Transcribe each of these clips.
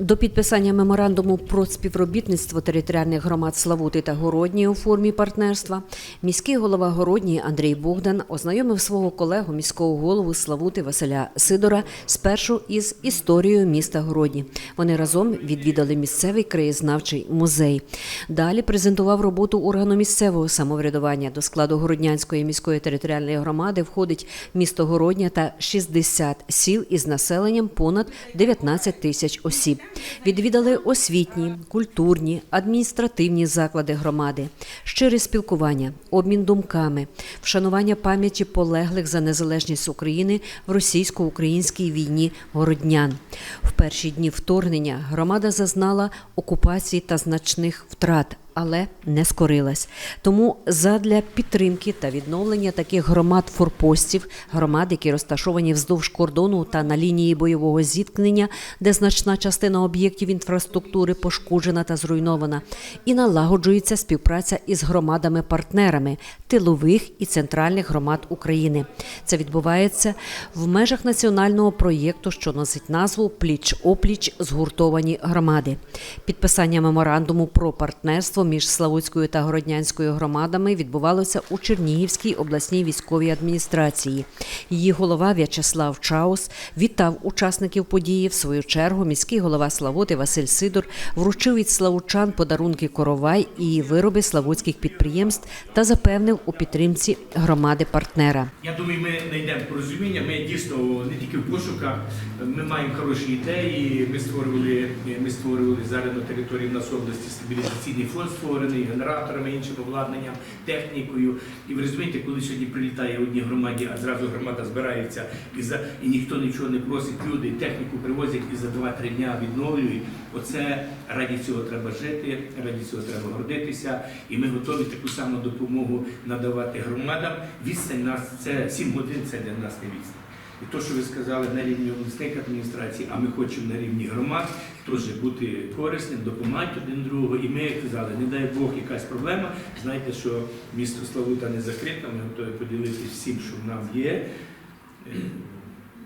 До підписання меморандуму про співробітництво територіальних громад Славути та Городні у формі партнерства міський голова Городній Андрій Богдан ознайомив свого колегу міського голову Славути Василя Сидора спершу із історією міста Городні. Вони разом відвідали місцевий краєзнавчий музей. Далі презентував роботу органу місцевого самоврядування. До складу Городнянської міської територіальної громади входить місто Городня та 60 сіл із населенням понад 19 тисяч осіб. Відвідали освітні, культурні, адміністративні заклади громади, щире спілкування, обмін думками, вшанування пам'яті полеглих за незалежність України в російсько-українській війні городнян. Перші дні вторгнення громада зазнала окупації та значних втрат. Але не скорилась. Тому задля підтримки та відновлення таких громад форпостів, громад, які розташовані вздовж кордону та на лінії бойового зіткнення, де значна частина об'єктів інфраструктури пошкоджена та зруйнована, і налагоджується співпраця із громадами-партнерами тилових і центральних громад України. Це відбувається в межах національного проєкту, що носить назву Пліч опліч згуртовані громади. Підписання меморандуму про партнерство між Славутською та Городнянською громадами відбувалося у Чернігівській обласній військовій адміністрації. Її голова В'ячеслав Чаус вітав учасників події. В свою чергу міський голова Славути Василь Сидор вручив від славучан подарунки коровай і вироби славутських підприємств та запевнив у підтримці громади партнера. Я думаю, ми знайдемо порозуміння. Ми дійсно не тільки в пошуках, ми маємо хороші ідеї. Ми створювали, ми створювали зараз на території в нас області стабілізаційний фонд створений генераторами, іншим обладнанням, технікою. І ви розумієте, коли сьогодні прилітає одній громаді, а зразу громада збирається і за і ніхто нічого не просить. Люди техніку привозять і за 2-3 дня відновлюють. Оце раді цього треба жити, раді цього треба гордитися. І ми готові таку саму допомогу надавати громадам. Відстань нас це 7 годин. Це для нас не відстань. І то, що ви сказали на рівні обласних адміністрацій, а ми хочемо на рівні громад теж бути корисним, допомагати один другого. І ми казали, не дай Бог якась проблема. Знайте, що місто Славута не закрите, ми готові поділитися всім, що в нас є.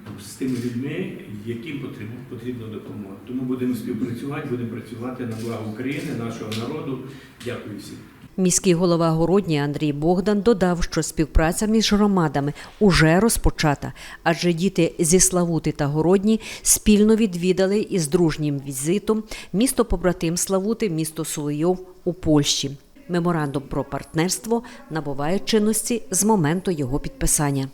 Е, З тими людьми, яким потрібно, потрібна допомога. Тому будемо співпрацювати, будемо працювати на благо України, нашого народу. Дякую всім. Міський голова Городні Андрій Богдан додав, що співпраця між громадами уже розпочата, адже діти зі Славути та Городні спільно відвідали із дружнім візитом місто побратим Славути, місто Солойов у Польщі. Меморандум про партнерство набуває чинності з моменту його підписання.